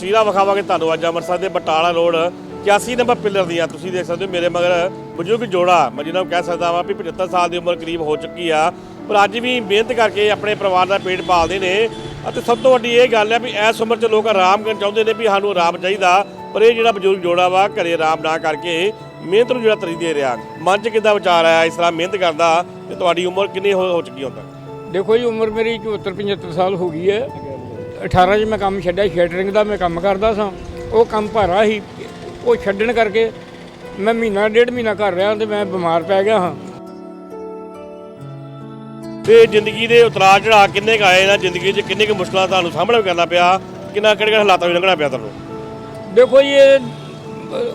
ਤਸਵੀਰਾਂ ਵਿਖਾਵਾਂਗੇ ਤੁਹਾਨੂੰ ਅੱਜ ਅੰਮ੍ਰਿਤਸਰ ਦੇ ਬਟਾਲਾ ਰੋਡ 81 ਨੰਬਰ ਪਿੱਲਰ ਦੀਆਂ। ਤੁਸੀਂ ਦੇਖ ਸਕਦੇ ਹੋ ਮੇਰੇ ਮਗਰ ਬਜ਼ੁਰਗ ਜੋੜਾ, ਮੈਂ ਜਿਹਨਾਂ ਨੂੰ ਕਹਿ ਸਕਦਾ ਵਾਂ ਵੀ 75 ਸਾਲ ਦੀ ਉਮਰ ਕਰੀਬ ਹੋ ਚੁੱਕੀ ਆ। ਪਰ ਅੱਜ ਵੀ ਮਿਹਨਤ ਕਰਕੇ ਆਪਣੇ ਪਰਿਵਾਰ ਦਾ ਪੇਟ ਪਾਲਦੇ ਨੇ। ਅਤੇ ਸਭ ਤੋਂ ਵੱਡੀ ਇਹ ਗੱਲ ਹੈ ਵੀ ਇਸ ਉਮਰ 'ਚ ਲੋਕ ਆਰਾਮ ਕਰਨ ਚਾਹੁੰਦੇ ਨੇ ਵੀ ਸਾਨੂੰ ਆਰਾਮ ਚਾਹੀਦਾ। ਪਰ ਇਹ ਜਿਹੜਾ ਬਜ਼ੁਰਗ ਜੋੜਾ ਵਾ, ਘਰੇ ਆਰਾਮ ਨਾ ਕਰਕੇ ਮਿਹਨਤ ਨੂੰ ਜਿਹੜਾ ਤਰੀ ਦੇ ਰਿਹਾ। ਮਨ 'ਚ ਕਿੱਦਾਂ ਵਿਚਾਰ ਆਇਆ ਇਸ ਤਰ੍ਹਾਂ ਮਿਹਨਤ ਕਰਦਾ ਤੇ ਤੁਹਾਡੀ ਉਮਰ ਕਿੰਨੀ ਹੋ ਹੋ ਚੁੱਕੀ ਹੁਣ ਤੱਕ? ਦੇਖੋ ਜੀ, ਉਮਰ ਮੇਰੀ 74 75 ਸਾਲ ਹੋ ਗਈ ਹੈ। 18 'ਚ ਮੈਂ ਕੰਮ ਛੱਡਿਆ ਸ਼ੈਟਰਿੰਗ ਦਾ ਮੈਂ ਕੰਮ ਕਰਦਾ ਸਾਂ। ਉਹ ਕੰਮ ਭਾਰਾ ਸੀ। ਉਹ ਛੱਡਣ ਕਰਕੇ ਮੈਂ ਮਹੀਨਾ ਡੇਢ ਮਹੀਨਾ ਕਰ ਰਿਹਾ ਤੇ ਮੈਂ ਬਿਮਾਰ ਪੈ ਗਿਆ ਹਾਂ। ਤੇ ਜ਼ਿੰਦਗੀ ਦੇ ਉਤਰਾਅ ਚੜਾਅ ਕਿੰਨੇ ਕੁ ਆਏ ਨਾ? ਜ਼ਿੰਦਗੀ 'ਚ ਕਿੰਨੇ ਕੁ ਮੁਸ਼ਕਲਾਂ ਤੁਹਾਨੂੰ ਸਾਹਮਣਾ ਕਰਨਾ ਪਿਆ? ਕਿੰਨਾ ਕਿਹੜੇ ਕਿਹੜੇ ਹਾਲਾਤਾਂ ਵਿੱਚ ਲੰਘਣਾ ਪਿਆ ਤੁਹਾਨੂੰ? ਦੇਖੋ ਜੀ ਇਹ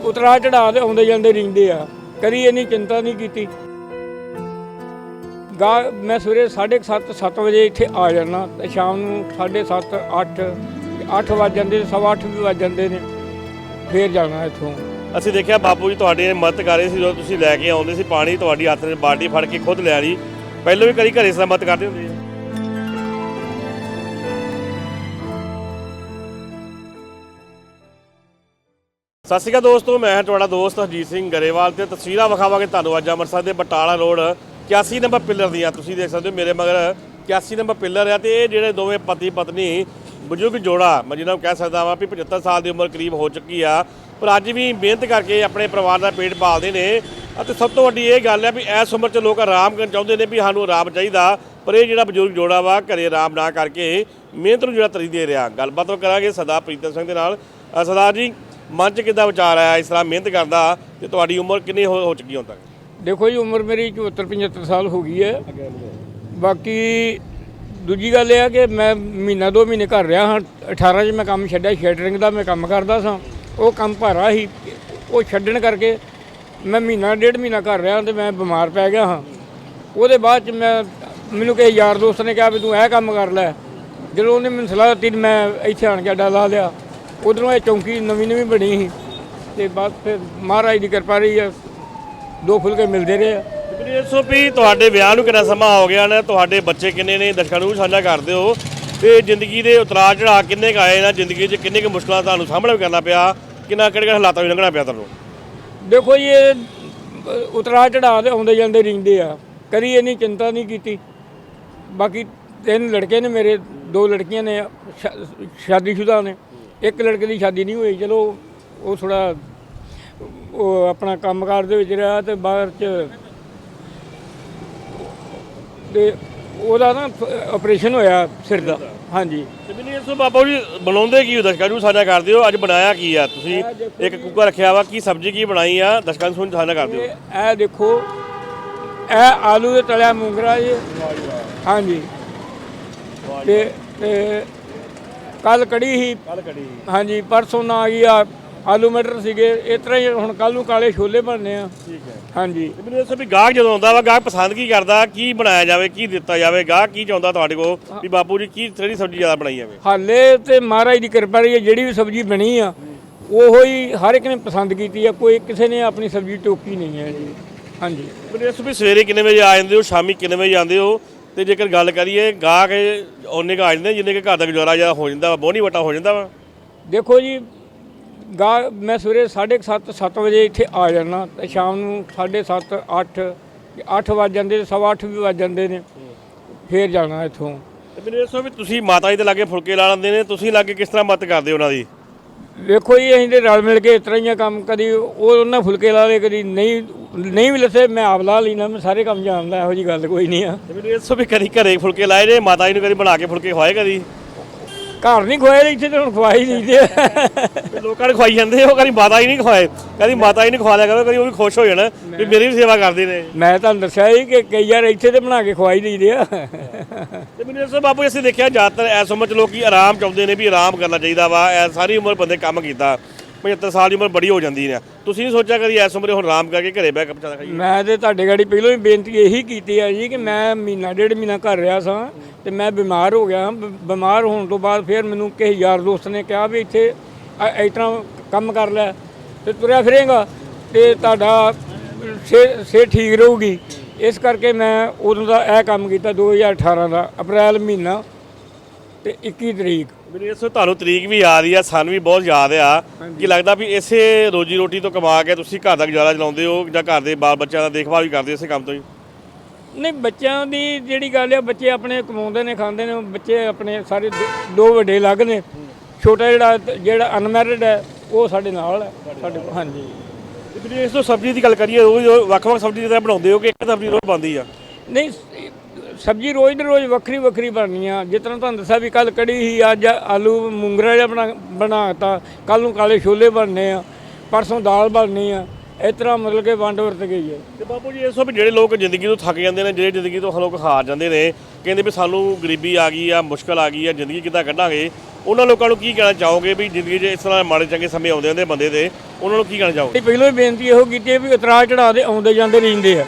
ਉਤਰਾ ਚੜਾ ਦੇ ਆਉਂਦੇ ਜਾਂਦੇ ਰਹਿੰਦੇ ਆ। ਕਦੀ ਇੰਨੀ ਚਿੰਤਾ ਨਹੀਂ ਕੀਤੀ। ਗਾ ਮੈਂ ਸਵੇਰੇ 7:30 7 ਵਜੇ ਇੱਥੇ ਆ ਜਾਣਾ ਤੇ ਸ਼ਾਮ ਨੂੰ 7:30 8 8 ਵੱਜ ਜਾਂਦੇ ਸਵਾ ਅੱਠ ਵੀ ਵੱਜ ਜਾਂਦੇ ਨੇ, ਫੇਰ ਜਾਣਾ ਇੱਥੋਂ। ਅਸੀਂ ਦੇਖਿਆ ਬਾਪੂ ਜੀ ਤੁਹਾਡੀ ਮਦਦ ਕਰ ਰਹੇ ਸੀ, ਜਦੋਂ ਤੁਸੀਂ ਲੈ ਕੇ ਆਉਂਦੇ ਸੀ ਪਾਣੀ, ਤੁਹਾਡੀ ਹੱਥ 'ਚ ਬਾਲਟੀ ਫੜ ਕੇ ਖੁਦ ਲੈ ਲਈ। ਪਹਿਲਾਂ ਵੀ ਕਦੀ ਘਰੇ ਇਸ ਮਦਦ ਕਰਦੇ ਹੁੰਦੇ ਆ ਸਤਿ ਸ਼੍ਰੀ ਅਕਾਲ ਦੋਸਤੋ, ਮੈਂ ਤੁਹਾਡਾ ਦੋਸਤ ਹਰਜੀਤ ਸਿੰਘ ਗਰੇਵਾਲ ਤੇ ਤਸਵੀਰਾਂ ਵਿਖਾਵਾਂਗੇ ਤੁਹਾਨੂੰ ਅੱਜ ਅੰਮ੍ਰਿਤਸਰ ਦੇ ਬਟਾਲਾ ਰੋਡ 81 ਨੰਬਰ ਪਿੱਲਰ ਦੀਆਂ, ਤੁਸੀਂ ਦੇਖ ਸਕਦੇ ਹੋ ਮੇਰੇ ਮਗਰ 81 ਨੰਬਰ ਪਿੱਲਰ ਆ ਤੇ ਇਹ ਜਿਹੜੇ ਦੋਵੇਂ ਪਤੀ ਪਤਨੀ ਬਜ਼ੁਰਗ ਜੋੜਾ, ਮੈਂ ਜਿਹਨਾਂ ਨੂੰ ਕਹਿ ਸਕਦਾ ਵਾਂ ਵੀ 75 ਸਾਲ ਦੀ ਉਮਰ ਕਰੀਬ ਹੋ ਚੁੱਕੀ ਆ, ਪਰ ਅੱਜ ਵੀ ਮਿਹਨਤ ਕਰਕੇ ਆਪਣੇ ਪਰਿਵਾਰ ਦਾ ਪੇਟ ਪਾਲਦੇ ਨੇ। ਅਤੇ ਸਭ ਤੋਂ ਵੱਡੀ ਇਹ ਗੱਲ ਹੈ ਵੀ ਇਸ ਉਮਰ 'ਚ ਲੋਕ ਆਰਾਮ ਕਰਨ ਚਾਹੁੰਦੇ ਨੇ ਵੀ ਸਾਨੂੰ ਆਰਾਮ ਚਾਹੀਦਾ, ਪਰ ਇਹ ਜਿਹੜਾ ਬਜ਼ੁਰਗ ਜੋੜਾ ਵਾ ਘਰੇ ਆਰਾਮ ਨਾ ਕਰਕੇ ਮਿਹਨਤ ਨੂੰ ਜਿਹੜਾ ਤਰੀ ਦੇ ਰਿਹਾ। ਗੱਲਬਾਤ ਕਰਾਂਗੇ ਸਦਾ ਪ੍ਰੀਤਮ ਸਿੰਘ ਦੇ ਨਾਲ। ਸਰਦਾਰ ਜੀ, ਮਨ 'ਚ ਕਿੱਦਾਂ ਵਿਚਾਰ ਆਇਆ ਇਸ ਤਰ੍ਹਾਂ ਮਿਹਨਤ ਕਰਦਾ ਤੇ ਤੁਹਾਡੀ ਉਮਰ ਕਿੰਨੀ ਹੋ ਹੋ ਚੁੱਕੀ ਹੁਣ ਤੱਕ? ਦੇਖੋ ਜੀ, ਉਮਰ ਮੇਰੀ 74 75 ਸਾਲ ਹੋ ਗਈ ਹੈ। ਬਾਕੀ ਦੂਜੀ ਗੱਲ ਇਹ ਆ ਕਿ ਮੈਂ ਮਹੀਨਾ ਦੋ ਮਹੀਨੇ ਘਰ ਰਿਹਾ ਹਾਂ। 18 'ਚ ਮੈਂ ਕੰਮ ਛੱਡਿਆ, ਸ਼ੈਟਰਿੰਗ ਦਾ ਮੈਂ ਕੰਮ ਕਰਦਾ ਸਾਂ। ਉਹ ਕੰਮ ਭਾਰਾ ਸੀ। ਉਹ ਛੱਡਣ ਕਰਕੇ ਮੈਂ ਮਹੀਨਾ, ਡੇਢ ਮਹੀਨਾ ਘਰ ਰਿਹਾ ਤੇ ਮੈਂ ਬਿਮਾਰ ਪੈ ਗਿਆ ਹਾਂ। ਉਹਦੇ ਬਾਅਦ 'ਚ ਮੈਂ, ਮੈਨੂੰ ਕਿਸੇ ਯਾਰ ਦੋਸਤ ਨੇ ਕਿਹਾ ਵੀ ਤੂੰ ਇਹ ਕੰਮ ਕਰ ਲੈ। ਜਦੋਂ ਉਹਨੇ ਮੈਨੂੰ ਸਲਾਹ ਦਿੱਤੀ ਮੈਂ ਇੱਥੇ ਆਣ ਕੇ ਅੱਡਾ ਲਾ ਲਿਆ। ਉਧਰੋਂ ਇਹ ਚੌਂਕੀ ਨਵੀਂ ਨਵੀਂ ਬਣੀ ਸੀ। ਤੇ ਬਸ ਫਿਰ ਮਹਾਰਾਜ ਦੀ ਕਿਰਪਾ ਰਹੀ ਹੈ ਦੋ ਫੁਲਕੇ ਮਿਲਦੇ ਰਹੇ ਆ। ਦੱਸੋ ਵੀ ਤੁਹਾਡੇ ਵਿਆਹ ਨੂੰ ਕਿੰਨਾ ਸਮਾਂ ਹੋ ਗਿਆ ਨੇ ਤੁਹਾਡੇ ਬੱਚੇ ਕਿੰਨੇ ਨੇ ਦਰਸ਼ਕਾਂ ਨੂੰ ਵੀ ਸਾਂਝਾ ਕਰ ਦਿਓ। ਤੇ ਜ਼ਿੰਦਗੀ ਦੇ ਉਤਰਾਅ ਚੜਾਅ ਕਿੰਨੇ ਕੁ ਆਏ ਨਾ ਜ਼ਿੰਦਗੀ 'ਚ ਕਿੰਨੇ ਕੁ ਮੁਸ਼ਕਲਾਂ ਤੁਹਾਨੂੰ ਸਾਹਮਣਾ ਕਰਨਾ ਪਿਆ ਕਿੰਨਾ ਕਿਹੜੇ ਕਿਹੜੇ ਹਾਲਾਤਾਂ ਵਿੱਚ ਲੰਘਣਾ ਪਿਆ ਤੁਹਾਨੂੰ? ਦੇਖੋ ਜੀ ਇਹ ਉਤਰਾ ਚੜਾ ਦੇ ਆਉਂਦੇ ਜਾਂਦੇ ਰਹਿੰਦੇ ਆ। ਕਦੀ ਇੰਨੀ ਚਿੰਤਾ ਨਹੀਂ ਕੀਤੀ। ਬਾਕੀ ਤਿੰਨ ਲੜਕੇ ਨੇ ਮੇਰੇ ਦੋ ਲੜਕੀਆਂ ਨੇ ਸ਼ਾਦੀशुदा ਨੇ। ਇੱਕ ਲੜਕੇ ਦੀ ਸ਼ਾਦੀ ਨਹੀਂ ਹੋਈ ਚਲੋ ਉਹ ਥੋੜਾ ਉਹ ਆਪਣਾ ਕੰਮਕਾਰ ਦੇ ਵਿੱਚ ਰਿਹਾ ਤੇ ਬਾਹਰ ਚ ਤੇ ਉਹਦਾ ਨਾ ਆਪਰੇਸ਼ਨ ਹੋਇਆ ਸਿਰ ਦਾ। ਹਾਂਜੀ। ਤੇ ਮੈਨੂੰ ਇਹ ਦੱਸੋ ਬਾਬਾ ਜੀ ਬਣਾਉਂਦੇ ਕੀ ਹੋ? ਦਰਸ਼ਕਾਂ ਨੂੰ ਸਾਂਝਾ ਕਰ ਦਿਓ। ਅੱਜ ਬਣਾਇਆ ਕੀ ਆ? ਤੁਸੀਂ ਇੱਕ ਕੁੱਕਰ ਰੱਖਿਆ ਵਾ ਕੀ ਸਬਜ਼ੀ ਕੀ ਬਣਾਈ ਆ? ਦਰਸ਼ਕਾਂ ਨੂੰ ਸਾਂਝਾ ਕਰ ਦਿਓ। ਇਹ ਦੇਖੋ ਇਹ ਆਲੂ ਦੇ ਤਲਿਆ ਮੂੰਗਰਾ ਜੀ। ਹਾਂਜੀ। ਤੇ ਕੱਲ ਕੜੀ ਸੀ। ਕੱਲ ਕੜੀ ਹਾਂਜੀ ਪਰਸੋਂ ਨਾ ਆ ਗਈ ਆ। ਆਲੂ ਮਟਰ ਸੀਗੇ ਇਸ ਤਰ੍ਹਾਂ ਹੀ ਹੁਣ ਕੱਲ ਨੂੰ ਕਾਲੇ ਛੋਲੇ ਬਣਨੇ ਆ। ਠੀਕ ਹੈ। ਹਾਂਜੀ। ਤੇ ਮੈਨੂੰ ਦੱਸੋ ਵੀ ਗਾਹਕ ਜਦੋਂ ਆਉਂਦਾ ਵਾ ਗਾਹਕ ਪਸੰਦ ਕੀ ਕਰਦਾ ਕੀ ਬਣਾਇਆ ਜਾਵੇ ਕੀ ਦਿੱਤਾ ਜਾਵੇ ਗਾਹਕ ਕੀ ਚਾਹੁੰਦਾ ਤੁਹਾਡੇ ਕੋਲ ਵੀ ਬਾਪੂ ਜੀ ਕੀ ਕਿਹੜੀ ਸਬਜ਼ੀ ਜ਼ਿਆਦਾ ਬਣਾਈ ਜਾਵੇ? ਹਾਲੇ ਤੇ ਮਹਾਰਾਜ ਦੀ ਕਿਰਪਾ ਰਹੀ ਹੈ ਜਿਹੜੀ ਵੀ ਸਬਜ਼ੀ ਬਣੀ ਆ ਉਹੋ ਹੀ ਹਰ ਇੱਕ ਨੇ ਪਸੰਦ ਕੀਤੀ ਆ ਕੋਈ ਕਿਸੇ ਨੇ ਆਪਣੀ ਸਬਜ਼ੀ ਟੋਕੀ ਨਹੀਂ ਹੈ ਜੀ। ਹਾਂਜੀ। ਮੈਨੂੰ ਇਸ ਵੀ ਸਵੇਰੇ ਕਿੰਨੇ ਵਜੇ ਆ ਜਾਂਦੇ ਹੋ ਸ਼ਾਮੀ ਕਿੰਨੇ ਵਜੇ ਆਉਂਦੇ ਹੋ? ਤੇ ਜੇਕਰ ਗੱਲ ਕਰੀਏ ਗਾਹਕ ਉਹਨੇ ਕੁ ਆ ਜਾਂਦੇ ਜਿੰਨੇ ਕਿ ਘਰ ਦਾ ਗੁਜ਼ਾਰਾ ਜ਼ਿਆਦਾ ਹੋ ਜਾਂਦਾ ਵਾ ਬੋਨੀ ਵਟਾ ਹੋ ਜਾਂਦਾ ਵਾ। ਦੇਖੋ ਜੀ ਗਾ ਮੈਂ ਸਵੇਰੇ 7:30 7 ਵਜੇ ਇੱਥੇ ਆ ਜਾਣਾ ਤੇ ਸ਼ਾਮ ਨੂੰ 7:30 8 8 ਵੱਜ ਜਾਂਦੇ ਸਵਾ ਅੱਠ ਵੀ ਵੱਜ ਜਾਂਦੇ ਨੇ। ਫੇਰ ਜਾਣਾ ਇੱਥੋਂ। ਤੇ ਮੈਨੂੰ ਦੱਸੋ ਵੀ ਤੁਸੀਂ ਮਾਤਾ ਜੀ ਦੇ ਲਾਗੇ ਫੁਲਕੇ ਲਾ ਲੈਂਦੇ ਨੇ ਤੁਸੀਂ ਲਾਗੇ ਕਿਸ ਤਰ੍ਹਾਂ ਮਦਦ ਕਰਦੇ ਹੋ ਉਹਨਾਂ ਦੀ? ਵੇਖੋ ਜੀ ਅਸੀਂ ਤੇ ਰਲ ਮਿਲ ਕੇ ਇਸ ਤਰ੍ਹਾਂ ਹੀ ਆ ਕੰਮ ਕਦੀ ਉਹ ਉਹਨਾਂ ਫੁਲਕੇ ਲਾ ਲਏ ਕਦੀ ਨਹੀਂ ਨਹੀਂ ਵੀ ਲੱਥੇ ਮੈਂ ਆਪ ਲਾ ਲੈਣਾ ਮੈਂ ਸਾਰੇ ਕੰਮ ਜਾਣਦਾ ਇਹੋ ਜੀ ਗੱਲ ਕੋਈ ਨਹੀਂ ਆ। ਤੇ ਮੈਨੂੰ ਦੱਸੋ ਵੀ ਕਦੀ ਘਰੇ ਫੁਲਕੇ ਲਾਏ ਜੇ ਮਾਤਾ ਜੀ ਨੂੰ ਕਦੀ ਬਣਾ ਕੇ ਫੁਲਕੇ ਖਵਾਏ ਕਦੀ? ਘਰ ਨਹੀਂ ਖਵਾਏ ਇੱਥੇ ਤਾਂ ਹੁਣ ਖਵਾਈ ਨਹੀਂ ਆ ਵੀ ਲੋਕਾਂ ਨੂੰ ਖਵਾਈ ਜਾਂਦੇ ਉਹ ਕਦੀ ਮਾਤਾ ਜੀ ਨਹੀਂ ਖਵਾਏ ਕਦੀ ਮਾਤਾ ਜੀ ਨਹੀਂ ਖਵਾ ਲਿਆ ਕਰੋ ਕਦੀ ਉਹ ਵੀ ਖੁਸ਼ ਹੋ ਜਾਣ ਵੀ ਮੇਰੀ ਵੀ ਸੇਵਾ ਕਰਦੇ ਨੇ। ਮੈਂ ਤੁਹਾਨੂੰ ਦੱਸਿਆ ਹੀ ਕਿ ਕਈ ਵਾਰ ਇੱਥੇ ਤੇ ਬਣਾ ਕੇ ਖਵਾਈ ਦਈਦੇ ਆ। ਤੇ ਮੈਨੂੰ ਦੱਸੋ ਬਾਪੂ ਜੀ, ਅਸੀਂ ਦੇਖਿਆ ਜ਼ਿਆਦਾਤਰ ਇਸ ਉਮਰ 'ਚ ਲੋਕੀ ਆਰਾਮ ਚਾਹੁੰਦੇ ਨੇ ਵੀ ਆਰਾਮ ਕਰਨਾ ਚਾਹੀਦਾ ਵਾ ਐ ਸਾਰੀ ਉਮਰ ਬੰਦੇ ਕੰਮ ਕੀਤਾ। 75 ਸਾਲ ਦੀ ਉਮਰ ਬੜੀ ਹੋ ਜਾਂਦੀ ਹੈ ਤੁਸੀਂ ਨਹੀਂ ਸੋਚਿਆ ਕਦੀ ਇਸ ਉਮਰੇ ਹੁਣ ਆਰਾਮ ਕਰਕੇ ਘਰੇ ਬਹਿ ਕੇ ਪਚਾ ਖਾਈਏ? ਮੈਂ ਤੇ ਤੁਹਾਡੇ ਗਾੜੀ ਪਹਿਲਾਂ ਵੀ ਬੇਨਤੀ ਇਹੀ ਕੀਤੀ ਆ ਜੀ ਕਿ ਮੈਂ ਮਹੀਨਾ, ਡੇਢ ਮਹੀਨਾ ਘਰ ਰਿਹਾ ਸਾਂ ਤੇ ਮੈਂ ਬਿਮਾਰ ਹੋ ਗਿਆ। ਬ- ਬਿਮਾਰ ਹੋਣ ਤੋਂ ਬਾਅਦ ਫਿਰ ਮੈਨੂੰ ਕਿਸੇ ਯਾਰ ਦੋਸਤ ਨੇ ਕਿਹਾ ਵੀ ਇੱਥੇ ਅ- ਇਸ ਤਰ੍ਹਾਂ ਕੰਮ ਕਰ ਲੈ ਤੇ ਤੁਰਿਆ ਫਿਰੇਗਾ ਤੇ ਤੁਹਾਡਾ ਸਿਹਤ ਸਿਹਤ ਠੀਕ ਰਹੂਗੀ। ਇਸ ਕਰਕੇ ਮੈਂ ਉਦੋਂ ਦਾ ਇਹ ਕੰਮ ਕੀਤਾ 2018 ਦਾ ਅਪ੍ਰੈਲ ਮਹੀਨਾ। ਤੇ 21 ਤਰੀਕ। ਮੈਨੂੰ ਇਸ ਤੁਹਾਨੂੰ ਤਰੀਕ ਵੀ ਯਾਦ ਹੀ ਆ ਸਾਨੂੰ ਵੀ ਬਹੁਤ ਯਾਦ ਆ। ਕਿ ਲੱਗਦਾ ਵੀ ਇਸੇ ਰੋਜੀ ਰੋਟੀ ਤੋਂ ਕਮਾ ਕੇ ਤੁਸੀਂ ਘਰ ਦਾ ਗੁਜ਼ਾਰਾ ਚਲਾਉਂਦੇ ਹੋ ਜਾਂ ਘਰ ਦੇ ਬਾਲ ਬੱਚਿਆਂ ਦਾ ਦੇਖਭਾਲ ਵੀ ਕਰਦੇ ਇਸੇ ਕੰਮ ਤੋਂ ਹੀ? ਨਹੀਂ ਬੱਚਿਆਂ ਦੀ ਜਿਹੜੀ ਗੱਲ ਆ ਬੱਚੇ ਆਪਣੇ ਕਮਾਉਂਦੇ ਨੇ ਖਾਂਦੇ ਨੇ ਬੱਚੇ ਆਪਣੇ ਸਾਰੇ ਦੋ- ਵੱਡੇ ਅਲੱਗ ਨੇ ਛੋਟਾ ਜਿਹੜਾ ਜਿਹੜਾ ਅਨਮੈਰਿਡ ਹੈ ਉਹ ਸਾਡੇ ਨਾਲ ਹੈ। ਸਾਡੇ ਹਾਂਜੀ। ਮੈਨੂੰ ਇਸ ਤੋਂ ਸਬਜ਼ੀ ਦੀ ਗੱਲ ਕਰੀਏ ਰੋਜ਼ ਵੱਖ-ਵੱਖ ਸਬਜ਼ੀ ਜਿਹੜਾ ਬਣਾਉਂਦੇ ਹੋ ਕਿ ਇੱਕ ਸਬਜ਼ੀ ਰੋਜ਼ ਬਣਦੀ ਆ? ਨਹੀਂ ਸਬਜ਼ੀ ਰੋਜ਼ ਦੇ ਰੋਜ਼ ਵੱਖਰੀ ਵੱਖਰੀ ਬਣਨੀ ਆ ਜਿਸ ਤਰ੍ਹਾਂ ਤੁਹਾਨੂੰ ਦੱਸਿਆ ਵੀ ਕੱਲ ਕੜੀ ਸੀ ਅੱਜ ਆਲੂ ਮੂੰਗਰਾ ਜਿਹਾ ਬਣਾ ਬਣਾਤਾ। ਕੱਲ ਨੂੰ ਕਾਲੇ ਛੋਲੇ ਬਣਨੇ ਆ ਪਰਸੋਂ ਦਾਲ ਬਣਨੀ ਆ। ਇਸ ਤਰ੍ਹਾਂ ਮਤਲਬ ਕਿ ਵੰਡ ਵਰਤ ਗਈ ਹੈ ਤੇ ਬਾਪੂ ਜੀ ਇਸ ਤੋਂ ਵੀ ਜਿਹੜੇ ਲੋਕ ਜ਼ਿੰਦਗੀ ਤੋਂ ਥੱਕ ਜਾਂਦੇ ਨੇ ਜਿਹੜੇ ਜ਼ਿੰਦਗੀ ਤੋਂ ਲੋਕ ਹਾਰ ਜਾਂਦੇ ਨੇ ਕਹਿੰਦੇ ਵੀ ਸਾਨੂੰ ਗਰੀਬੀ ਆ ਗਈ ਆ ਮੁਸ਼ਕਲ ਆ ਗਈ ਆ ਜ਼ਿੰਦਗੀ ਕਿੱਦਾਂ ਕੱਢਾਂਗੇ? ਉਹਨਾਂ ਲੋਕਾਂ ਨੂੰ ਕੀ ਕਹਿਣਾ ਚਾਹੋਗੇ ਵੀ ਜ਼ਿੰਦਗੀ 'ਚ ਇਸ ਤਰ੍ਹਾਂ ਮਾੜੇ ਚੰਗੇ ਸਮੇਂ ਆਉਂਦੇ ਹੁੰਦੇ ਬੰਦੇ ਦੇ? ਉਹਨਾਂ ਨੂੰ ਕੀ ਕਹਿਣਾ ਚਾਹੋਗੇ? ਪਹਿਲਾਂ ਹੀ ਬੇਨਤੀ ਇਹੋ ਕੀਤੀ ਹੈ ਵੀ ਉਤਰਾਅ ਚੜਾਅ ਦੇ ਆਉਂਦੇ ਜਾਂਦੇ ਰਹਿੰਦੇ ਆ।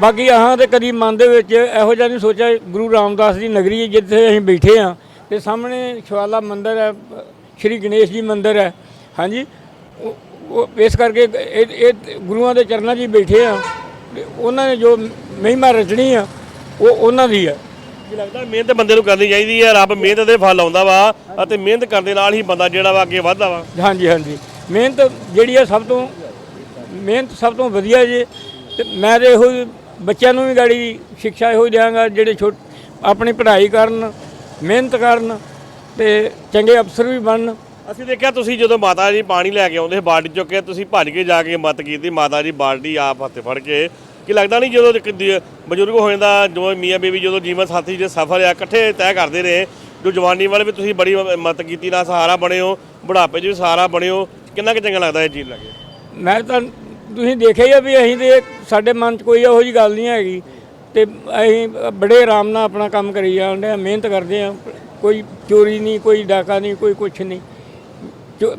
ਬਾਕੀ ਆਹਾਂ ਤੇ ਕਦੀ ਮਨ ਦੇ ਵਿੱਚ ਇਹੋ ਜਿਹਾ ਨਹੀਂ ਸੋਚਿਆ ਗੁਰੂ ਰਾਮਦਾਸ ਦੀ ਨਗਰੀ ਜਿੱਥੇ ਅਸੀਂ ਬੈਠੇ ਆ ਤੇ ਸਾਹਮਣੇ ਸ਼ਿਵਾਲਾ ਮੰਦਿਰ ਹੈ ਸ਼੍ਰੀ ਗਣੇਸ਼ ਜੀ ਮੰਦਿਰ ਹੈ ਹਾਂਜੀ? ਉਹ- ਇਸ ਕਰਕੇ ਇਹ ਇਹ ਗੁਰੂਆਂ ਦੇ ਚਰਨਾਂ 'ਚ ਬੈਠੇ ਆ ਉਹਨਾਂ ਨੇ ਜੋ ਮਹਿਮਾ ਰਚਣੀ ਆ ਉਹ ਉਹਨਾਂ ਦੀ ਹੈ ਕੀ ਲੱਗਦਾ ਮਿਹਨਤ ਬੰਦੇ ਨੂੰ ਕਰਨੀ ਚਾਹੀਦੀ ਹੈ ਰੱਬ ਮਿਹਨਤ ਦੇ ਫਲ ਆਉਂਦਾ ਵਾ ਅਤੇ ਮਿਹਨਤ ਕਰਨ ਦੇ ਨਾਲ ਹੀ ਬੰਦਾ ਜਿਹੜਾ ਵਾ ਅੱਗੇ ਵੱਧਦਾ ਵਾ। ਹਾਂਜੀ ਹਾਂਜੀ। ਮਿਹਨਤ ਜਿਹੜੀ ਹੈ ਸਭ ਤੋਂ ਮਿਹਨਤ ਸਭ ਤੋਂ ਵਧੀਆ ਜੀ ਤੇ ਮੈਂ ਤੇ ਇਹੋ ਬੱਚਿਆਂ ਨੂੰ ਵੀ ਗਾੜੀ ਸਿੱਖਿਆ ਇਹੋ ਹੀ ਦਿਆਂਗਾ ਜਿਹੜੇ ਛੋਟ ਆਪਣੀ ਪੜ੍ਹਾਈ ਕਰਨ ਮਿਹਨਤ ਕਰਨ ਤੇ ਚੰਗੇ ਅਫਸਰ ਵੀ ਬਣਨ। ਅਸੀਂ ਦੇਖਿਆ ਤੁਸੀਂ ਜਦੋਂ ਮਾਤਾ ਜੀ ਪਾਣੀ ਲੈ ਕੇ ਆਉਂਦੇ ਬਾਲਟੀ ਚੁੱਕ ਕੇ ਤੁਸੀਂ ਭੱਜ ਕੇ ਜਾ ਕੇ ਮਤ ਕੀਤੀ ਮਾਤਾ ਜੀ ਬਾਲਟੀ ਆਪ ਹੱਥੇ ਫੜ ਕੇ ਕਿ ਲੱਗਦਾ ਨਹੀਂ ਜਦੋਂ ਇੱਕ ਦ- ਬਜ਼ੁਰਗ ਹੋ ਜਾਂਦਾ ਜੋ ਮੀਆਂ ਬੀਵੀ ਜਦੋਂ ਜੀਵਨ ਸਾਥੀ ਜੇ ਸਫ਼ਰ ਆ ਇਕੱਠੇ ਤੈਅ ਕਰਦੇ ਨੇ ਜੋ ਜਵਾਨੀ ਵਾਲੇ ਵੀ ਤੁਸੀਂ ਬੜੀ ਮਤ ਕੀਤੀ ਨਾ ਸਹਾਰਾ ਬਣੇ ਹੋ ਬੁਢਾਪੇ 'ਚ ਵੀ ਸਹਾਰਾ ਬਣੇ ਹੋ ਕਿੰਨਾ ਕੁ ਚੰਗਾ ਲੱਗਦਾ ਇਹ ਚੀਜ਼ ਲੱਗੇ ਮੈਂ ਤਾਂ ਤੁਸੀਂ ਦੇਖਿਆ ਹੀ ਆ ਵੀ ਅਸੀਂ ਤੇ ਸਾਡੇ ਮਨ 'ਚ ਕੋਈ ਇਹੋ ਜੀ ਗੱਲ ਨਹੀਂ ਹੈਗੀ। ਤੇ ਅਸੀਂ ਬੜੇ ਆਰਾਮ ਨਾਲ ਆਪਣਾ ਕੰਮ ਕਰੀ ਜਾਂਦੇ ਆ ਮਿਹਨਤ ਕਰਦੇ ਆ ਕੋਈ ਚੋਰੀ ਨਹੀਂ ਕੋਈ ਡਾਕਾ ਨਹੀਂ ਕੋਈ ਕੁਛ ਨਹੀਂ।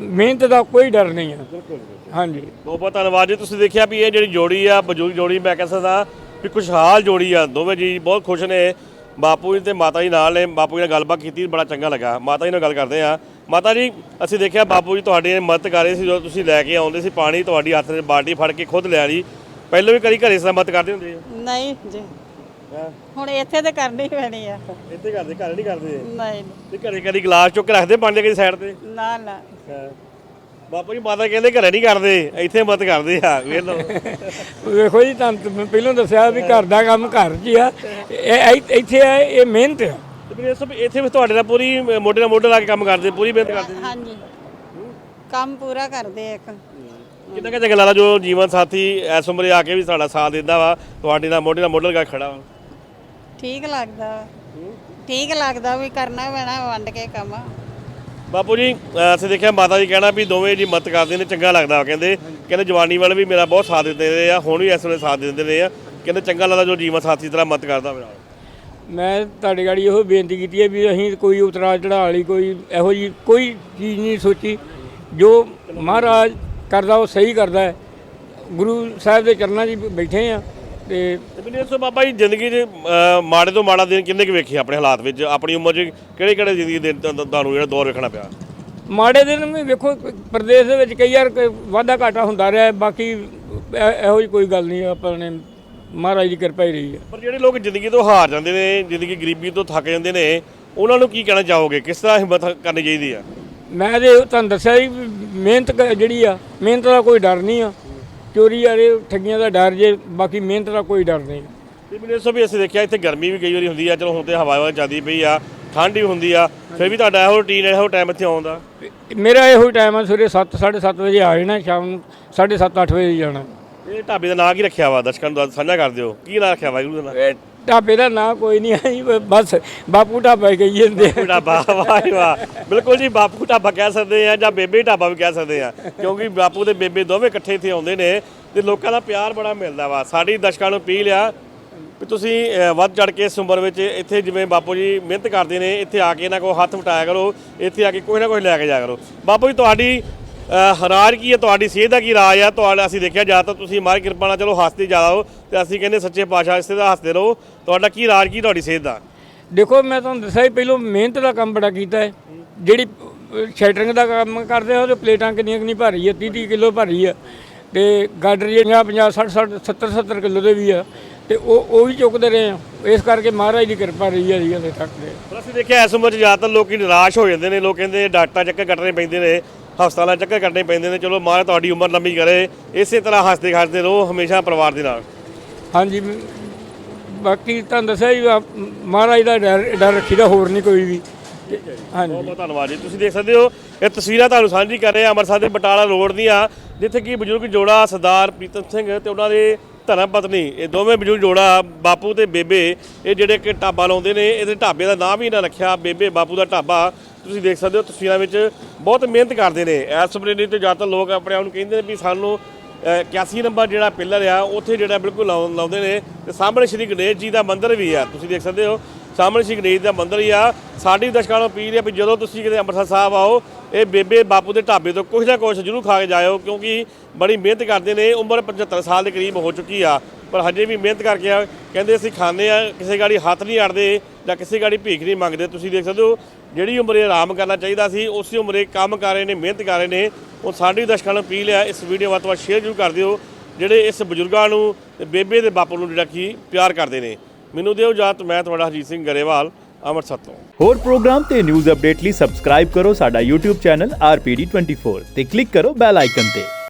ਮਿਹਨਤ ਦਾ ਕੋਈ ਡਰ ਨਹੀਂ ਆ। ਹਾਂਜੀ। ਬਹੁਤ ਬਹੁਤ ਧੰਨਵਾਦ ਜੀ। ਤੁਸੀਂ ਦੇਖਿਆ ਵੀ ਇਹ ਜਿਹੜੀ ਜੋੜੀ ਆ ਬਜ਼ੁਰਗ ਜੋੜੀ ਮੈਂ ਕਹਿ ਸਕਦਾ ਵੀ ਖੁਸ਼ਹਾਲ ਜੋੜੀ ਆ। ਦੋਵੇਂ ਜੀ ਬਹੁਤ ਖੁਸ਼ ਨੇ। ਬਾਪੂ ਜੀ ਤੇ ਮਾਤਾ ਜੀ ਨਾਲ ਨੇ। ਬਾਪੂ ਜੀ ਨਾਲ ਗੱਲਬਾਤ ਕੀਤੀ ਬੜਾ ਚੰਗਾ ਲੱਗਾ। ਮਾਤਾ ਜੀ ਨਾਲ ਗੱਲ ਕਰਦੇ ਆ ਮਾਤਾ ਜੀ ਅਸੀਂ ਦੇਖਿਆ ਬਾਪੂ ਜੀ ਤੁਹਾਡੀ ਮਦਦ ਕਰ ਰਹੇ ਸੀ ਜਦੋਂ ਤੁਸੀਂ ਲੈ ਕੇ ਆਉਂਦੇ ਸੀ ਪਾਣੀ ਤੁਹਾਡੀ ਹੱਥ 'ਚ ਬਾਲਟੀ ਫੜ ਕੇ ਖੁਦ ਲਿਆ ਲਈ। ਪਹਿਲਾਂ ਵੀ ਕਦੀ ਘਰੇ ਮਦਦ ਕਰਦੇ ਹੁੰਦੇ ਆ ਨਹੀਂ ਜੀ। ਹਾਂ? ਹੁਣ ਇੱਥੇ ਤੇ ਕਰਨੀ ਪੈਣੀ ਆ। ਇੱਥੇ ਕਰਦੇ ਘਰ ਨਹੀਂ ਕਰਦੇ? ਨਹੀਂ। ਤੇ ਘਰੇ ਕਦੀ ਗਲਾਸ ਚੁੱਕ ਕੇ ਰੱਖਦੇ ਪਾਣੀ ਦੇ ਸਾਈਡ ਤੇ? ਨਾ ਨਾ। ਹਾਂ? ਬਾਪੂ ਜੀ ਮਾਤਾ ਕਹਿੰਦੇ ਘਰੇ ਨਹੀਂ ਕਰਦੇ ਇੱਥੇ ਮਦਦ ਕਰਦੇ ਆ ਵੇਖ ਲਓ। ਵੇਖੋ ਜੀ ਤੁਹਾਨੂੰ ਤਾਂ ਮੈਂ ਪਹਿਲਾਂ ਦੱਸਿਆ ਵੀ ਘਰ ਦਾ ਕੰਮ ਘਰ 'ਚ ਹੀ ਆ। ਇਹ ਇੱਥੇ ਆ ਇਹ ਮਿਹਨਤ ਆ। ਇਸ ਤੋਂ ਵੀ ਇੱਥੇ ਵੀ ਤੁਹਾਡੇ ਨਾਲ ਪੂਰੀ ਮੋਢੇ ਨਾਲ ਮੋਢਾ ਲਾ ਕੇ ਕੰਮ ਕਰਦੇ ਪੂਰੀ ਮਿਹਨਤ ਕਰਦੇ ਹਾਂਜੀ। ਕੰਮ ਪੂਰਾ ਕਰਦੇ ਇੱਕ। ਕਿੰਨਾ ਕਿ ਚੰਗਾ ਜੋ ਜੀਵਨ ਸਾਥੀ ਐਸ ਉਮਰੇ ਆ ਕੇ ਵੀ ਸਾਡਾ ਸਾਥ ਦਿੰਦਾ ਵਾ ਤੁਹਾਡੇ ਨਾਲ ਮੋਢੇ ਨਾਲ ਮੋਢਾ ਲਗਾ ਕੇ ਖੜਾ ਵਾ। ਠੀਕ ਲੱਗਦਾ। ਠੀਕ ਲੱਗਦਾ ਵੀ ਕਰਨਾ ਪੈਣਾ ਵੰਡ ਕੇ ਕੰਮ। ਬਾਪੂ ਜੀ ਅਸੀਂ ਦੇਖਿਆ ਮਾਤਾ ਜੀ ਕਹਿਣਾ ਵੀ ਦੋਵੇਂ ਜੀ ਮਤ ਕਰਦੇ ਨੇ ਚੰਗਾ ਲੱਗਦਾ ਕਹਿੰਦੇ ਕਹਿੰਦੇ ਜਵਾਨੀ ਵਾਲੇ ਵੀ ਮੇਰਾ ਬਹੁਤ ਸਾਥ ਦਿੰਦੇ ਰਹੇ ਆ ਹੁਣ ਵੀ ਇਸ ਵੇਲੇ ਸਾਥ ਦਿੰਦੇ ਰਹੇ ਆ। ਕਹਿੰਦੇ ਚੰਗਾ ਲੱਗਦਾ ਜੋ ਜੀਵਨ ਸਾਥੀ ਤਰ੍ਹਾਂ ਮਤ ਕਰਦਾ ਮੇਰਾ। ਮੈਂ ਤੁਹਾਡੇ ਗਾੜੀ ਇਹੋ ਬੇਨਤੀ ਕੀਤੀ ਹੈ ਵੀ ਅਸੀਂ ਕੋਈ ਉਤਰਾ ਚੜਾਅ ਵਾਲੀ ਕੋਈ ਇਹੋ ਜੀ ਕੋਈ ਚੀਜ਼ ਨਹੀਂ ਸੋਚੀ। ਜੋ ਮਹਾਰਾਜ ਕਰਦਾ ਉਹ ਸਹੀ ਕਰਦਾ ਹੈ। ਗੁਰੂ ਸਾਹਿਬ ਦੇ ਚਰਨਾਂ 'ਚ ਬੈਠੇ ਆ ਤੇ ਮੈਨੂੰ ਦੱਸੋ ਬਾਬਾ ਜੀ ਜ਼ਿੰਦਗੀ 'ਚ ਅਹ, ਮਾੜੇ ਤੋਂ ਮਾੜਾ ਦਿਨ ਕਿੰਨੇ ਕੁ ਵੇਖੇ ਆਪਣੇ ਹਾਲਾਤ ਵਿੱਚ? ਆਪਣੀ ਉਮਰ 'ਚ ਕਿਹੜੇ ਕਿਹੜੇ ਜ਼ਿੰਦਗੀ ਦੇ ਦਿਨ ਤੁਹਾਨੂੰ ਤੁਹਾਨੂੰ ਜਿਹੜਾ ਦੌਰ ਵੇਖਣਾ ਪਿਆ? ਮਾੜੇ ਦਿਨ ਵੀ ਵੇਖੋ ਪ੍ਰਦੇਸ਼ ਦੇ ਵਿੱਚ ਕਈ ਵਾਰ ਕੋਈ ਵਾਧਾ ਘਾਟਾ ਹੁੰਦਾ ਰਿਹਾ ਹੈ, ਬਾਕੀ ਇਹ- ਇਹੋ ਜਿਹੀ ਕੋਈ ਗੱਲ ਨਹੀਂ ਆਪਾਂ ਨੇ ਮਹਾਰਾਜ ਦੀ ਕਿਰਪਾ ਹੀ ਰਹੀ ਹੈ। ਪਰ ਜਿਹੜੇ ਲੋਕ ਜ਼ਿੰਦਗੀ ਤੋਂ ਹਾਰ ਜਾਂਦੇ ਨੇ ਜ਼ਿੰਦਗੀ ਗਰੀਬੀ ਤੋਂ ਥੱਕ ਜਾਂਦੇ ਨੇ ਉਹਨਾਂ ਨੂੰ ਕੀ ਕਹਿਣਾ ਚਾਹੋਗੇ? ਕਿਸ ਤਰ੍ਹਾਂ ਹਿੰਮਤ ਕਰਨੀ ਚਾਹੀਦੀ ਆ? ਮੈਂ ਤੇ ਤੁਹਾਨੂੰ ਦੱਸਿਆ ਹੀ ਵੀ ਮਿਹਨਤ ਕ- ਜਿਹੜੀ ਆ ਮਿਹਨਤ ਦਾ ਕੋਈ ਡਰ ਨਹੀਂ ਆ। ਚੋਰੀ ਵਾਲੇ ਠੱਗੀਆਂ ਦਾ ਡਰ ਜੇ ਬਾਕੀ ਮਿਹਨਤ ਦਾ ਕੋਈ ਡਰ ਨਹੀਂ। ਤੇ ਮੈਨੂੰ ਦੱਸੋ ਵੀ ਅਸੀਂ ਦੇਖਿਆ ਇੱਥੇ ਗਰਮੀ ਵੀ ਕਈ ਵਾਰੀ ਹੁੰਦੀ ਆ ਚਲੋ ਹੁਣ ਤੇ ਹਵਾ ਹਵਾ ਚੱਲਦੀ ਪਈ ਆ ਠੰਡ ਵੀ ਹੁੰਦੀ ਆ ਫਿਰ ਵੀ ਤੁਹਾਡਾ ਇਹੋ ਰੂਟੀਨ ਇਹੋ ਟਾਈਮ ਇੱਥੇ ਆਉਂਦਾ ਮੇਰਾ ਇਹੋ ਟਾਈਮ ਆ ਸਵੇਰੇ 7 7:30 ਵਜੇ ਆ ਜਾਣਾ ਸ਼ਾਮ ਨੂੰ 7:30 8 ਵਜੇ ਜਾਣਾ। ਇਹ ਢਾਬੇ ਦਾ ਨਾਂ ਕੀ ਰੱਖਿਆ ਵਾ? ਦਰਸ਼ਕਾਂ ਨੂੰ ਸਾਂਝਾ ਕਰ ਦਿਓ। ਕੀ ਨਾਂ ਰੱਖਿਆ ਵਾਹਿਗੁਰੂ ਦਾ ਇਹ ਢਾਬੇ ਦਾ ਨਾਂ ਕੋਈ ਨਹੀਂ ਆਈ ਬਸ ਬਾਪੂ ਢਾਬਾ ਹੀ ਕਹੀ ਜਾਂਦੇ ਆ। ਢਾਬਾ ਵਾਹ ਵਾਹ। ਬਿਲਕੁਲ ਜੀ ਬਾਪੂ ਢਾਬਾ ਕਹਿ ਸਕਦੇ ਆ ਜਾਂ ਬੇਬੇ ਢਾਬਾ ਵੀ ਕਹਿ ਸਕਦੇ ਆ। ਕਿਉਂਕਿ ਬਾਪੂ ਤੇ ਬੇਬੇ ਦੋਵੇਂ ਇਕੱਠੇ ਇੱਥੇ ਆਉਂਦੇ ਨੇ ਤੇ ਲੋਕਾਂ ਦਾ ਪਿਆਰ ਬੜਾ ਮਿਲਦਾ ਵਾ। ਸਾਡੀ ਦਰਸ਼ਕਾਂ ਨੂੰ ਅਪੀਲ ਆ ਵੀ ਤੁਸੀਂ ਅਹ, ਵੱਧ ਚੜ ਕੇ ਇਸ ਉਮਰ ਵਿੱਚ ਇੱਥੇ ਜਿਵੇਂ ਬਾਪੂ ਜੀ ਮਿਹਨਤ ਕਰਦੇ ਨੇ ਇੱਥੇ ਆ ਕੇ ਇਹਨਾਂ ਕੋਲ ਹੱਥ ਵਟਾਇਆ ਕਰੋ ਇੱਥੇ ਆ ਕੇ ਕੋਈ ਨਾ ਕੋਈ ਲੈ ਕੇ ਜਾਇਆ ਕਰੋ। ਬਾਪੂ ਜੀ ਤੁਹਾਡੀ ਰਾਜ ਕੀ ਹੈ? ਤੁਹਾਡੀ ਸਿਹਤ ਦਾ ਕੀ ਰਾਜ ਆ ਤੁਹਾਡਾ ਅਸੀਂ ਦੇਖਿਆ ਜ਼ਿਆਦਾਤਰ ਤੁਸੀਂ ਮਾਰੀ ਕਿਰਪਾ ਨਾਲ ਚਲੋ ਹੱਸਦੇ ਜ਼ਿਆਦਾ ਹੋ ਤੇ ਅਸੀਂ ਕਹਿੰਦੇ ਸੱਚੇ ਪਾਤਸ਼ਾਹ ਇਸੇ ਦਾ ਹੱਸਦੇ ਰਹੋ। ਤੁਹਾਡਾ ਕੀ ਰਾਜ ਕੀ ਤੁਹਾਡੀ ਸਿਹਤ ਦਾ? ਦੇਖੋ ਮੈਂ ਤੁਹਾਨੂੰ ਦੱਸਿਆ ਹੀ ਪਹਿਲਾਂ ਮਿਹਨਤ ਦਾ ਕੰਮ ਬੜਾ ਕੀਤਾ ਹੈ। ਜਿਹੜੀ ਸ਼ੈਟਰਿੰਗ ਦਾ ਕੰਮ ਕਰਦੇ ਆ ਉਹਦੇ ਪਲੇਟਾਂ ਕਿੰਨੀਆਂ ਕਿੰਨੀ ਭਾਰੀ ਆ 30 30 ਕਿਲੋ ਭਾਰੀ ਆ। ਤੇ ਗਾਡਰ ਜਿਹੜੀਆਂ 50 60 60 70 70 ਕਿਲੋ ਦੇ ਵੀ ਆ। ਤੇ ਉਹ ਉਹ ਵੀ ਚੁੱਕਦੇ ਰਹੇ ਆ। ਇਸ ਕਰਕੇ ਮਹਾਰਾਜ ਦੀ ਕਿਰਪਾ ਰਹੀ ਹੈ ਜੀ ਹਲੇ ਤੱਕ ਦੇ ਅਸੀਂ ਦੇਖਿਆ ਇਸ ਉਮਰ 'ਚ ਜ਼ਿਆਦਾਤਰ ਲੋਕੀ ਨਿਰਾਸ਼ ਹੋ ਜਾਂਦੇ ਨੇ। ਲੋਕ ਕਹਿੰਦੇ ਡਾਕਟਰ ਚੱਕਰ ਕੱਟਣੇ ਪੈਂਦੇ ਨੇ। ਹਸਪਤਾਲਾਂ ਚੱਕਰ ਕੱਟਣੇ ਪੈਂਦੇ ਨੇ। ਚਲੋ ਮਹਾਰਾਜ ਤੁਹਾਡੀ ਉਮਰ ਲੰਮੀ ਕਰੇ ਇਸੇ ਤਰ੍ਹਾਂ ਹੱਸਦੇ ਖੇਡਦੇ ਰਹੋ ਹਮੇਸ਼ਾ ਪਰਿਵਾਰ ਦੇ ਨਾਲ। ਹਾਂਜੀ ਮ- ਬਾਕੀ ਤੁਹਾਨੂੰ ਦੱਸਿਆ ਆਪ- ਮਹਾਰਾਜ ਦਾ ਡਰ ਡਰ ਰੱਖੀਦਾ ਹੋਰ ਨਹੀਂ ਕੋਈ ਵੀ। ਹਾਂਜੀ। ਬਹੁਤ ਬਹੁਤ ਧੰਨਵਾਦ ਜੀ। ਤੁਸੀਂ ਦੇਖ ਸਕਦੇ ਹੋ ਇਹ ਤਸਵੀਰਾਂ ਤੁਹਾਨੂੰ ਸਾਂਝੀ ਕਰ ਰਹੇ ਹਾਂ ਅੰਮ੍ਰਿਤਸਰ ਦੇ ਬਟਾਲਾ ਰੋਡ ਦੀਆਂ। ਜਿੱਥੇ ਕਿ ਬਜ਼ੁਰਗ ਜੋੜਾ ਸਰਦਾਰ ਪ੍ਰੀਤਮ ਸਿੰਘ ਤੇ ਉਹਨਾਂ ਦੇ ਧਰਮ ਪਤਨੀ ਇਹ ਦੋਵੇਂ ਬਜ਼ੁਰਗ ਜੋੜਾ ਬਾਪੂ ਤੇ ਬੇਬੇ ਇਹ ਜਿਹੜੇ ਕਿ ਢਾਬਾ ਲਾਉਂਦੇ ਨੇ ਇਹਦੇ ਢਾਬੇ ਦਾ ਨਾਮ ਹੀ ਇਹਨਾਂ ਰੱਖਿਆ ਬੇਬੇ ਬਾਪੂ ਦਾ ਢਾਬਾ। ਤੁਸੀਂ ਦੇਖ ਸਕਦੇ ਹੋ ਤਸਵੀਰਾਂ ਵਿੱਚ ਬਹੁਤ ਮਿਹਨਤ ਕਰਦੇ ਨੇ। ਇਸ ਵੇਲੇ ਨਹੀਂ ਤੇ ਜ਼ਿਆਦਾਤਰ ਲੋਕ ਆਪਣੇ ਆਪ ਨੂੰ ਕਹਿੰਦੇ ਨੇ ਵੀ ਸਾਨੂੰ ਅ, 81 ਨੰਬਰ ਜਿਹੜਾ ਪਿੱਲਰ ਆ ਉੱਥੇ ਜਿਹੜਾ ਬਿਲਕੁਲ ਲਾਉ- ਲਾਉਂਦੇ ਨੇ ਤੇ ਸਾਹਮਣੇ ਸ਼੍ਰੀ ਗਣੇਸ਼ ਜੀ ਦਾ ਮੰਦਿਰ ਵੀ ਆ। ਤੁਸੀਂ ਦੇਖ ਸਕਦੇ ਹੋ ਸਾਹਮਣੇ ਸ਼੍ਰੀ ਗਣੇਸ਼ ਦਾ ਮੰਦਿਰ ਹੀ ਆ। ਸਾਡੀ ਦਰਸ਼ਕਾਂ ਨੂੰ ਅਪੀਲ ਹੈ ਵੀ ਜਦੋਂ ਤੁਸੀਂ ਕਿਤੇ ਅੰਮ੍ਰਿਤਸਰ ਸਾਹਿਬ ਆਓ ਇਹ ਬੇਬੇ ਬਾਪੂ ਦੇ ਢਾਬੇ ਤੋਂ ਕੁਝ ਨਾ ਕੁਝ ਜ਼ਰੂਰ ਖਾ ਕੇ ਜਾਇਓ ਕਿਉਂਕਿ ਬੜੀ ਮਿਹਨਤ ਕਰਦੇ ਨੇ। ਉਮਰ 75 ਸਾਲ ਦੇ ਕਰੀਬ ਹੋ ਚੁੱਕੀ ਆ ਪਰ ਹਜੇ ਵੀ ਮਿਹਨਤ ਕਰਕੇ ਆ। ਕਹਿੰਦੇ ਅਸੀਂ ਖਾਂਦੇ ਆ ਕਿਸੇ ਗਾੜੀ ਹੱਥ ਨਹੀਂ ਅੜਦੇ। ਜਾਂ ਕਿਸੇ ਗਾੜੀ ਭੀਖ ਨਹੀਂ ਮੰਗਦੇ, ਤੁਸੀਂ ਦੇਖ ਸਕਦੇ ਹੋ, ਜਿਹੜੀ ਉਮਰੇ ਆਰਾਮ ਕਰਨਾ ਚਾਹੀਦਾ ਸੀ, ਉਸੇ ਉਮਰੇ ਕੰਮ ਕਰ ਰਹੇ ਨੇ, ਮਿਹਨਤ ਕਰ ਰਹੇ ਨੇ, ਉਹ ਸਾਡੀ ਦਰਸ਼ਕਾਂ ਨੂੰ ਅਪੀਲ ਹੈ, ਇਸ ਵੀਡੀਓ ਵੱਧ ਤੋਂ ਵੱਧ ਸ਼ੇਅਰ ਜ਼ਰੂਰ ਕਰ ਦਿਓ, ਜਿਹੜੇ ਇਸ ਬਜ਼ੁਰਗਾਂ ਨੂੰ ਤੇ ਬੇਬੇ ਦੇ ਬਾਪੂ ਨੂੰ ਜਿਹੜਾ ਕੀ ਪਿਆਰ ਕਰਦੇ ਨੇ। ਮੈਨੂੰ ਦਿਓ ਇਜਾਜ਼ਤ, ਮੈਂ ਤੁਹਾਡਾ ਹਰਜੀਤ ਸਿੰਘ ਗਰੇਵਾਲ, ਅੰਮ੍ਰਿਤਸਰ ਤੋਂ। ਹੋਰ ਪ੍ਰੋਗਰਾਮ ਤੇ ਨਿਊਜ਼ ਅਪਡੇਟ ਲਈ ਸਬਸਕ੍ਰਾਈਬ ਕਰੋ ਸਾਡਾ YouTube ਚੈਨਲ RPD24 ਤੇ ਕਲਿੱਕ ਕਰੋ ਬੈਲ ਆਈਕਨ ਤੇ।